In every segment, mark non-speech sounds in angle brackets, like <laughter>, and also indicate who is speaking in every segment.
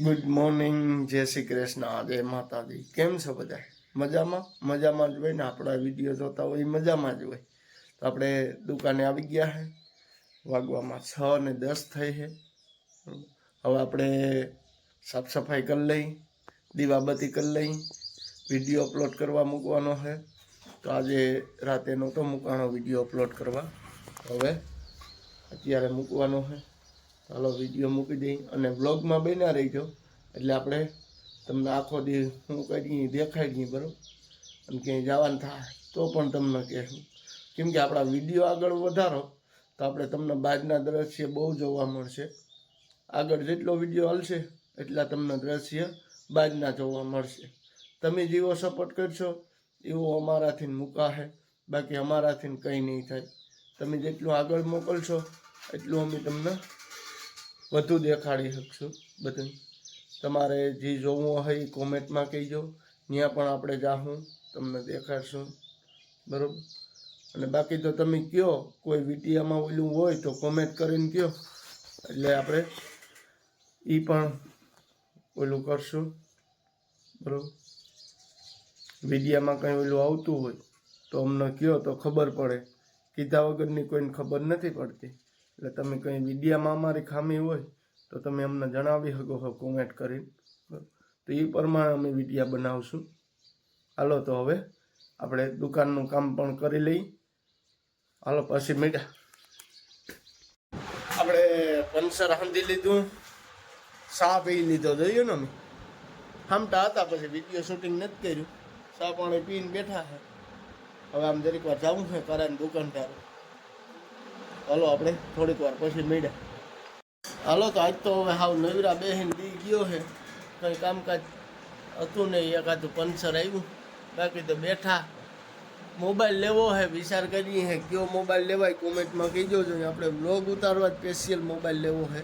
Speaker 1: Good morning જય શ્રી કૃષ્ણ જય માતાજી. કેમ છો બધા? મજામાં? મજામાં જ હોય ને આપણા વીડિયો જોતા હોય મજામાં જ હોય. તો આપણે દુકાને આવી ગયા છે વાગવામાં છ ને દસ થઈ છે હવે આપણે સાફ સફાઈ કરી લઈ, દીવાબત્તી કરી લઈ, વીડિયો અપલોડ કરવા મૂકવાનો છે તો આજે રાતે નહોતો મૂકવાનો વીડિયો અપલોડ કરવા. હવે અત્યારે મૂકવાનો છે ચાલો વીડિયો મૂકી દઈ અને બ્લોગમાં બન્યા રહીજો. એટલે આપણે તમને આખો દી હું કરી દેખાડી દઈએ બરાબર? અને ક્યાંય જવાનું થાય તો પણ તમને કહેશું. કેમ કે આપણા વીડિયો આગળ વધારો, તો આપણે તમને બહારના દ્રશ્ય બહુ જોવા મળશે. આગળ જેટલો વીડિયો હાલશે, એટલા તમને દ્રશ્ય બાજના જોવા મળશે. તમે જેવો સપોર્ટ કરશો, એવો અમારાથી મુકાશે. બાકી અમારાથી કંઈ નહીં થાય. તમે જેટલું આગળ મોકલશો, એટલું અમે તમને વધુ દેખાડી શકશું બધું તમારે જે જોવું હોય એ કોમેન્ટમાં કહીજો. ત્યાં પણ આપણે જાહું, તમને દેખાડશું. બરાબર? અને બાકી તો તમે કયો, કોઈ વિડીયામાં ઓલું હોય તો કોમેન્ટ કરીને કયો. એટલે આપણે એ પણ ઓલું કરશું. બરાબર? વિડીયામાં કંઈ ઓલું આવતું હોય તો અમને કયો તો ખબર પડે. કીધા વગરની કોઈને ખબર નથી પડતી. એટલે તમે કંઈ વિડીયામાં અમારી ખામી હોય, તો તમે અમને જણાવી શકો છો કોમેન્ટ કરીને. તો એ પ્રમાણે અમે વિડીયા બનાવશું. હાલો, તો હવે આપણે દુકાનનું કામ પણ કરી લઈ હાલો, પછી મીઠા આપણે પંચર હાંધી લીધું. ચા પી લીધો જોઈએ ને અમે? હામટા હતા પછી વીડિયો શૂટિંગ નથી કર્યું. ચા પાણી પીને બેઠા છે. હવે આમ જરીક વાર જવું છે કરાને દુકાન તારે હાલો, આપણે થોડીક વાર પછી મળ્યા. હાલો, તો આજ તો હવે હાવ નવીરા બેહીને દી ગયો છે. કંઈ કામકાજ હતું નહીં એકાદું પંચર આવ્યું બાકી તો બેઠા. મોબાઈલ લેવો હે, વિચાર કરીએ હે, કયો મોબાઈલ લેવાય કોમેન્ટમાં કહીજો. જો આપણે બ્લોગ ઉતારવા સ્પેશિયલ મોબાઈલ લેવો છે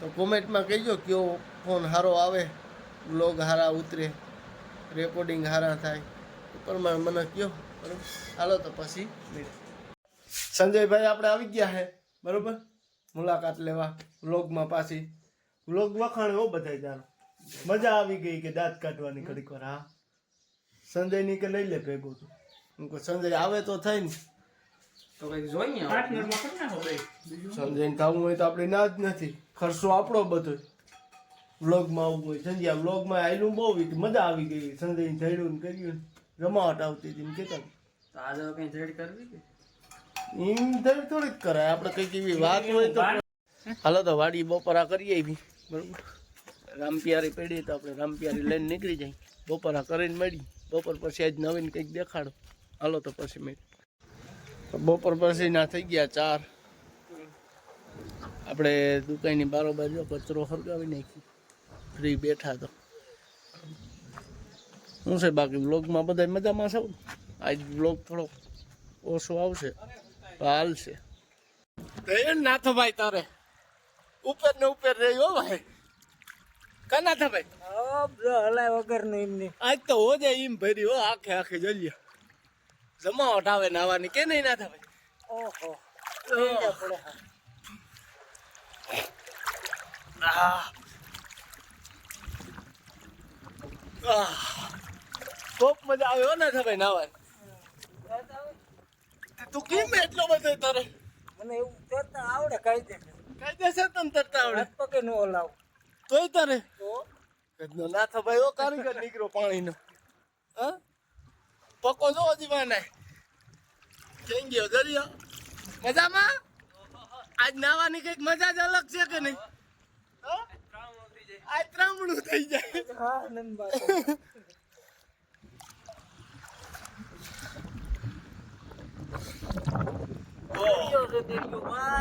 Speaker 1: તો કોમેન્ટમાં કહીજો કયો ફોન સારો આવે બ્લોગ સારા ઉતરે રેકોર્ડિંગ સારા થાય. પ્રમાણે મને કયો. બરાબર? હાલો, તો પછી મળીએ સંજયભાઈ આપણે આવી ગયા છે બરોબર? મુલાકાત લેવા વ્લોગમાં પાછી. વ્લોગ વખાણે એવો બધાય જાણ મજા આવી ગઈ કે દાંત કાઢવાની ઘડીક વાર હા? સંજયની કે લઈ લે ભેગું તું? હું કહું સંજય આવે તો થાય ને.
Speaker 2: તો કંઈક જોઈએ
Speaker 1: થવું હોય તો આપણે ના જ નથી. ખર્ચો આપણો બધો. વ્લોગમાં આવવું હોય. સંજય વ્લોગમાં આવેલું બહુ મજા આવી ગઈ. સંજય જડ્યું ને કર્યું રમાવટ આવતી હતી કહેતા
Speaker 2: તો આજે કઈ જડ કરવી કે?
Speaker 1: એમ થોડી કરાય. આપણે કંઈક એવી વાત હોય તો હાલો તો વાડી બપોરા કરીએ એવી. બરોબર? રામપિયારી પડી તો આપણે રામપિયારી લઈને નીકળી જાય. બપોરા કરીને મળી. બપોર પછી આજ નવીન કંઈક દેખાડો. હાલો તો પછી મેં બપોર પછી ના થઈ ગયા ચાર. આપણે દુકાનની બારોબાર જો કચરો હરગાવી નાખી. ફ્રી બેઠા તો. શું છે બાકી બ્લોગમાં બધા મજામાં છે? આજ વ્લોગ થોડો ઓછો આવશે. તો હાલશે તો એ નાથો ભાઈ તારે. ઉપર ને ઉપર રહ્યો ભાઈ. કા નાથા ભાઈ
Speaker 2: હલાય વગરનું એમની
Speaker 1: આજ તો હો જાય એમ ભરી હો આખે આખે જલ્યા. જમાવટ આવે નાવાની કે નહીં નાથા ભાઈ
Speaker 2: ઓહો.
Speaker 1: ખૂબ મજા આવે હો નાથા ભાઈ નાવાની તું કેમ એટલો બધો તારે
Speaker 2: મને એવું તરતા આવડે કઈ દે
Speaker 1: છે તને તરતા આવડે?
Speaker 2: હાથ પગે નો હલાવ.
Speaker 1: તોય તારે?
Speaker 2: તો?
Speaker 1: નાથો ભાઈ ઓ કારીગર નીકળ્યો પાણીનો. હા? પકો જો દીવાને કેમ ગયો દરિયો મજામાં? આજ નાવાની કંઈક મજા જ અલગ છે કે નહીં? આજ ત્રામણું થઈ જાય.
Speaker 2: હા નંબર <laughs>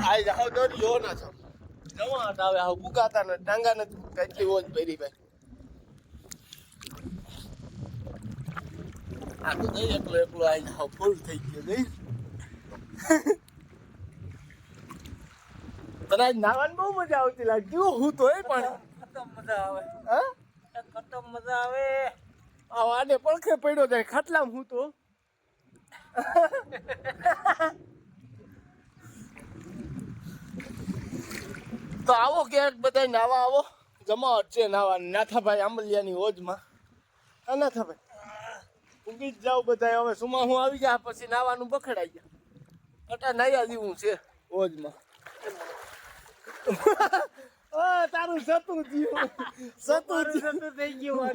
Speaker 1: આજ હાવ દરિયો ના છો જમાટ આવે હાવ બુકાતા ને ટાંગા ને કેટલી વોચ ભરી ભાઈ. આ તો નહીં એકલો એકલો આજ હાવ ફૂલ થઈ ગયો નહીં તને આજ નાવાની બહુ મજા આવતી લાગતી હું તો એ પણ.
Speaker 2: ખતમ મજા આવે.
Speaker 1: હા?
Speaker 2: ખતમ મજા આવે.
Speaker 1: આ આને પડખે પડ્યો જાય ખાટલામાં હું તો. <laughs> તો આવો ક્યાંક બધા નાવા આવો. જમાવટ છે નાવાની નાથાભાઈ આંબલિયાની હોજમાં. હા નાથાભાઈ. ઊંઘી જ જાવ બધા હવે સુમા હું આવી ગયા પછી નાવાનું બખડાઈ ગયા. અટા નાયા જેવું છે હોજમાં. <laughs> તારું સતું થયું. <laughs> સતું થયું. થઈ ગયું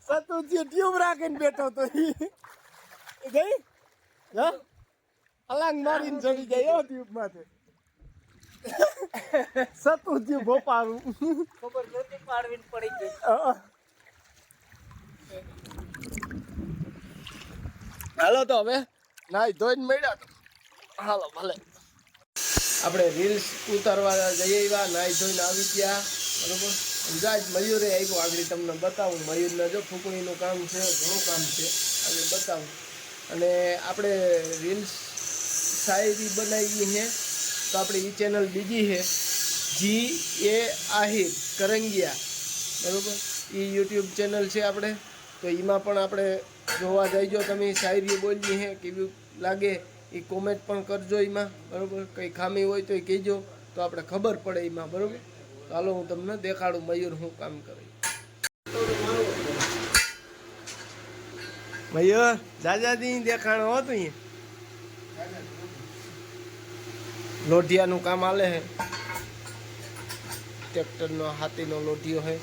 Speaker 1: સતું થયું. ટ્યુબ રાખીને બેઠો તો ગઈ હા? અલાંગ મારીને ચડી જાય એવો ટ્યુબ માથે સતું થયું ભોપારું
Speaker 2: ખબર નહોતી પાડવીને પડી ગઈ.
Speaker 1: હાલો તો હવે નાઈ ધોઈને મળ્યા તો. હાલો ભલે. આપણે રીલ્સ ઉતારવા જઈએ એવા નાઈ ધોઈને આવી ગયા. બરોબર? જાય મયુરે આવ્યો આગળ તમને બતાવું. મયુરના જો ફૂકણીનું કામ છે ઘણું કામ છે. આગળ બતાવું. અને આપણે રીલ્સ શાયરી બનાવી છે તો આપણે એ ચેનલ બીજી છે જી એ આહિર કરંગિયા, બરાબર? એ યુટ્યુબ ચેનલ છે આપણે, તો એમાં પણ આપણે જોવા જઈજો તમે શાયરી બોલી હે, કેવું લાગે એ કોમેન્ટ પણ કરજો એમાં બરાબર? કંઈ ખામી હોય તો એ કહેજો, તો આપણે ખબર પડે એમાં બરાબર? ચાલો હું તમને દેખાડું, મયુર હું કામ કરે. મયુર જાજાજી દેખાણો હતું અહીંયા. લોઢિયાનું કામ આલે હે. ટ્રેક્ટરનો, હાથીનો લોઢિયો હે.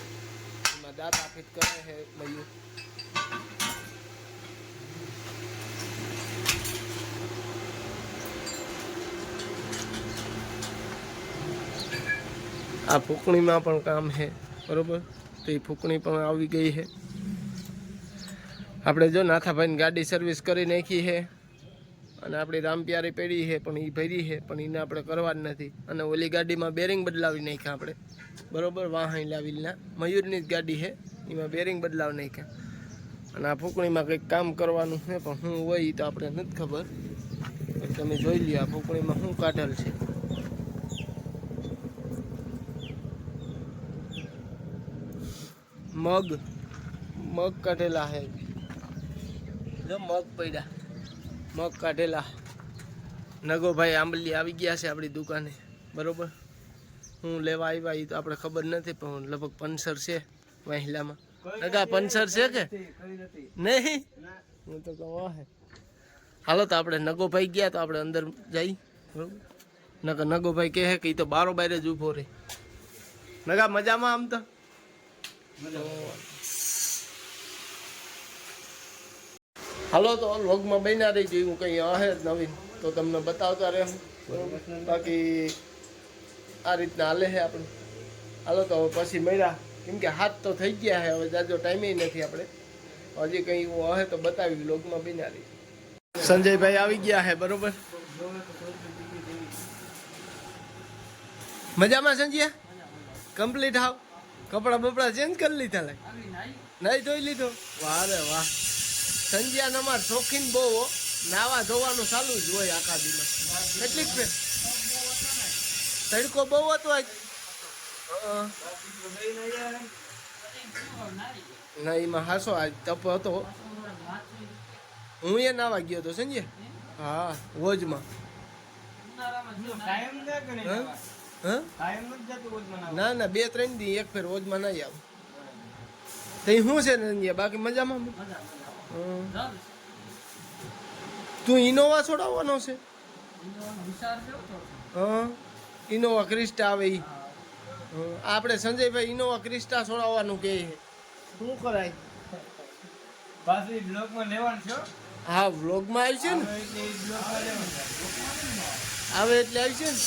Speaker 1: એમાં દાંત આફિત કરે હે મયુર આ ફૂકણીમાં પણ કામ છે બરોબર? તો એ ફૂકણી પણ આવી ગઈ છે આપણે જો નાથાભાઈની ગાડી સર્વિસ કરી નાખી છે, અને આપણી રામપ્યારી પેઢી છે, પણ એ ભરી છે, પણ એને આપણે કરવા જ નથી. અને ઓલી ગાડીમાં બેરિંગ બદલાવી નાખ્યા આપણે. બરોબર વાહન લાવીના. મયુરની જ ગાડી છે, એમાં બેરિંગ બદલાવી નાખ્યા. અને આ ફૂંકણીમાં કંઈક કામ કરવાનું છે, પણ શું હોય તો આપણે નથી ખબર. તમે જોઈ લ્યો, આ ફૂંકણીમાં શું કાઢેલ છે. મગ. મગ કાઢેલા છે. જો મગ પડ્યા. મગ કાઢેલા. નગોભાઈ આંબલી આવી ગયા છે આપણી દુકાને. બરોબર? હું લેવા આવ્યા એ તો આપણે ખબર નથી પણ લગભગ પંચર છે વાહિલામાં નગા પંચર છે કે? નહીં? હું તો કહું હે હાલો તો આપણે નગોભાઈ ગયા તો આપણે અંદર જઈ. બરોબર? નગર નગોભાઈ કહે કે એ તો બારો બારે જ ઊભો રહે નગા મજામાં આમ તો? હાલો તો લોગમાં બન્યા રહી જોયું કંઈ હે જ નવીન. તો તમને બતાવતા રહે બરોબર બાકી આ રીતના હાલે છે આપણે. હાલો તો હવે પછી મળ્યા કેમ કે હાથ તો થઈ ગયા છે હવે જાજો ટાઈમે નથી આપણે. હજી કંઈ એવું અહે તો બતાવી લોગમાં બન્યા રહી સંજયભાઈ આવી ગયા છે બરોબર? મજામાં સંજય? કમ્પ્લીટ હાવ? કપડા બપડા ચેન્જ કરી લીધા
Speaker 2: લે?
Speaker 1: નહીં ધોઈ લીધો? વાહ રે વાહ. સંજ્યા નમાર શોખીન બહુ નાવા ધોવાનું ચાલુ જ હોય આખા દીમાં કેટલીક ફેર તડકો બહુ હતો આજ. ના, એમાં હાસો આજ તપ હતો હું. એ નાવા ગયો હતો સંજય હા ઓજમાં
Speaker 2: ટાઈમ દે કે નહીં
Speaker 1: હા? હા?
Speaker 2: ટાઈમ નથી જતો રોજ મને
Speaker 1: ના ના, બે, ત્રણ દી એક ફેર ઓજમાં નહીં આવું. તો શું છે સંજય બાકી મજામાં. તું ઇનોવા છોડાવવાનો છે? હા ઇનોવા ક્રિસ્ટા આવે હં, આપણે સંજયભાઈ ઇનોવા ક્રિસ્ટા છોડાવવાનું કે. શું કરાય?
Speaker 2: પાછી બ્લોગમાં લેવાનું છે
Speaker 1: હા. વ્લોગમાં આવી છે ને? આવે એટલે આવી છે ને.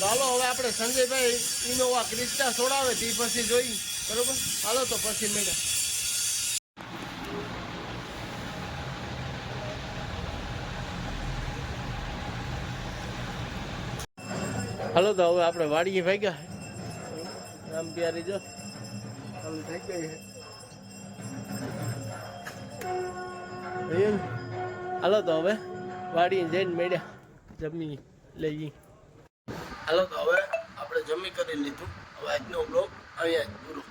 Speaker 1: ચાલો હવે આપણે સંજયભાઈ ઇનોવા ક્રિસ્ટા છોડાવે તે પછી જોઈ. બરોબર? હાલો તો પછી મેળા હાલો તો હવે આપણે વાડીએ ભાગ્યા. રામ પ્યારી જો. ચાલુ થઈ ગઈ છે હાલો તો હવે વાડીએ જઈને મેળ્યા. જમી લઈ હાલો તો હવે આપણે જમી કરી લીધું. હવે આજનો બ્લોગ અહીંયા પૂરો.